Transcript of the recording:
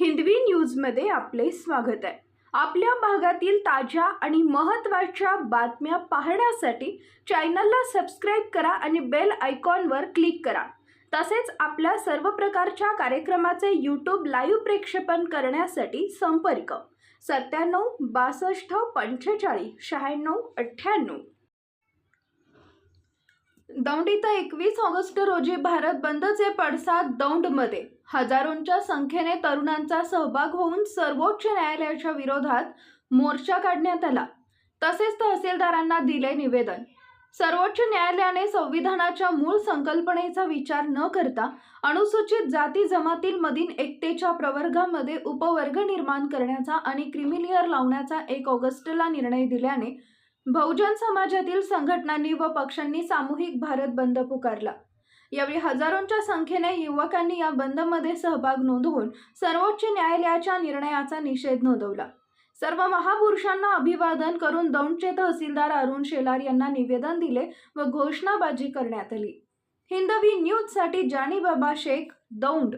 हिंदवी न्यूजमध्ये आपले स्वागत आहे. आपल्या भागातील ताज्या आणि महत्त्वाच्या बातम्या पाहण्यासाठी चॅनलला सबस्क्राईब करा आणि बेल आयकॉनवर क्लिक करा. तसेच आपल्या सर्व प्रकारच्या कार्यक्रमाचे यूट्यूब लाईव्ह प्रेक्षेपण करण्यासाठी संपर्क. सत्त्याण्णव बासष्ट पंचेचाळीस शहाण्णव अठ्ठ्याण्णव. दौंड इथं एकवीस ऑगस्ट रोजी भारत बंदचे पडसाद दौंडमध्ये. हजारोंच्या संख्येने तरुणांचा सहभाग होऊन सर्वोच्च न्यायालयाच्या विरोधात मोर्चा काढण्यात आला. तसेच तहसीलदारांना दिले निवेदन. सर्वोच्च न्यायालयाने संविधानाच्या मूळ संकल्पनेचा विचार न करता अनुसूचित जाती जमातींमधील एकतेच्या प्रवर्गामध्ये उपवर्ग निर्माण करण्याचा आणि क्रिमिलियर लावण्याचा एक ऑगस्टला निर्णय दिल्याने बहुजन समाजातील संघटनांनी व पक्षांनी सामूहिक भारत बंद पुकारला. यावेळी हजारोंच्या संख्येने युवकांनी या बंदमध्ये सहभाग नोंदवून सर्वोच्च न्यायालयाच्या निर्णयाचा निषेध नोंदवला. सर्व महापुरुषांना अभिवादन करून दौंडचे तहसीलदार अरुण शेलार यांना निवेदन दिले व घोषणाबाजी करण्यात आली. हिंदवी न्यूजसाठी जानी बाबा शेख दौंड.